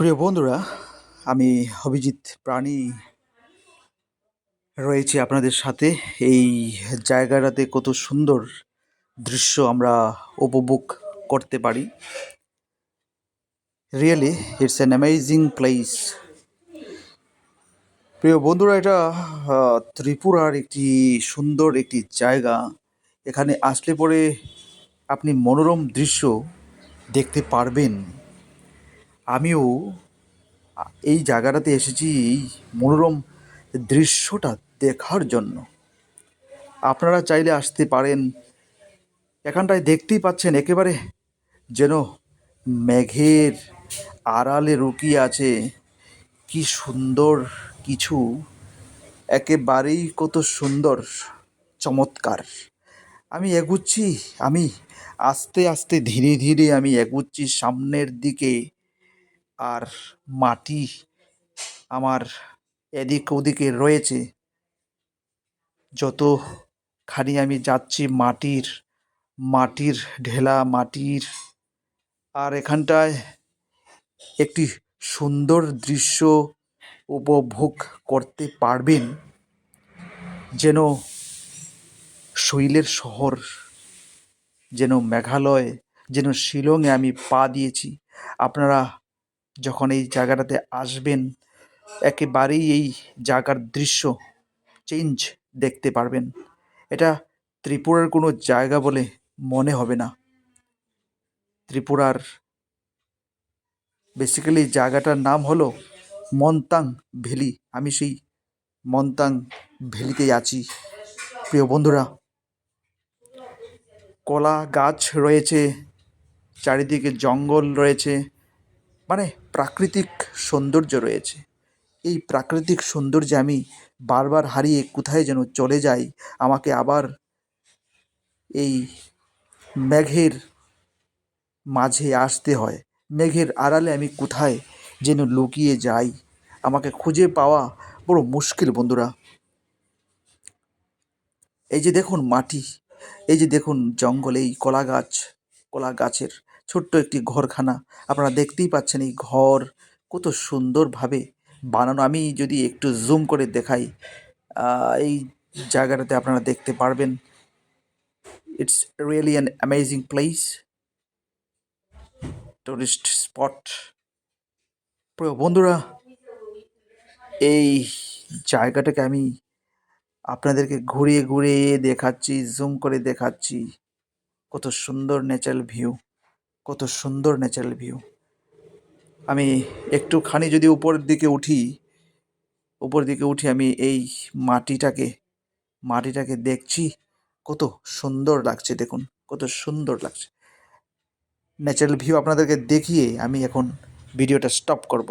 প্রিয় বন্ধুরা, আমি অভিজিৎ প্রাণী রয়েছি আপনাদের সাথে। এই জায়গাটাতে কত সুন্দর দৃশ্য আমরা উপভোগ করতে পারি। Really it's an amazing place প্রিয় বন্ধুরা, এটা ত্রিপুরার একটি সুন্দর একটি জায়গা। এখানে আসলে পরে আপনি মনোরম দৃশ্য দেখতে পারবেন। আমিও এই জায়গাটাতে এসেছি এই মনোরম দৃশ্যটা দেখার জন্য। আপনারা চাইলে আসতে পারেন। এখানটায় দেখতেই পাচ্ছেন একেবারে যেন মেঘের আড়ালে রুকিয়ে আছে। কি সুন্দর কিছু। একেবারেই কত সুন্দর, চমৎকার। আমি এগুচ্ছি, আমি আস্তে আস্তে ধীরে ধীরে আমি এগুচ্ছি সামনের দিকে। আর মাটি আমার এদিক ওদিকে রয়েছে। যতখানি আমি যাচ্ছি মাটির মাটির ঢেলা, মাটির, আর এখানটায় একটি সুন্দর দৃশ্য উপভোগ করতে পারবেন, যেন শৈলের শহর, যেন মেঘালয়, যেন শিলংয়ে আমি পা দিয়েছি। আপনারা যখন এই জায়গাটাতে আসবেন, একেবারেই এই জায়গার দৃশ্য চেঞ্জ দেখতে পারবেন। এটা ত্রিপুরার কোনো জায়গা বলে মনে হবে না। ত্রিপুরার বেসিক্যালি জায়গাটার নাম হলো মন্তাং ভ্যালি। আমি সেই মন্তাং ভ্যালিতেই আছি। প্রিয় বন্ধুরা, কলা গাছ রয়েছে, চারিদিকে জঙ্গল রয়েছে মানে প্রাকৃতিক সৌন্দর্য রয়েছে। এই প্রাকৃতিক সৌন্দর্যে আমি বারবার হারিয়ে কোথায় যেন চলে যাই, আমাকে আবার এই মেঘের মাঝে আসতে হয়। মেঘের আড়ালে আমি কোথায় যেন লুকিয়ে যাই, আমাকে খুঁজে পাওয়া বড় মুশকিল বন্ধুরা। এই যে দেখুন মাটি, এই যে দেখুন জঙ্গল, এই কলা গাছ কলা গাছের ছোট্ট একটি ঘরখানা। আপনারা দেখতেই পাচ্ছেন এই ঘর কত সুন্দরভাবে বানানো। আমি যদি একটু জুম করে দেখাই এই জায়গাটাতে আপনারা দেখতে পারবেন। It's really an amazing place tourist spot বন্ধুরা, এই জায়গাটাকে আমি আপনাদেরকে ঘুরিয়ে ঘুরিয়ে দেখাচ্ছি জুম করে দেখাচ্ছি। কত সুন্দর ন্যাচারাল ভিউ কত সুন্দর ন্যাচারাল ভিউ আমি একটুখানি যদি উপরের দিকে উঠি উপরের দিকে উঠি আমি এই মাটিটাকে মাটিটাকে দেখছি, কত সুন্দর লাগছে দেখুন, কত সুন্দর লাগছে। ন্যাচারাল ভিউ আপনাদেরকে দেখিয়ে আমি এখন ভিডিওটা স্টপ করব।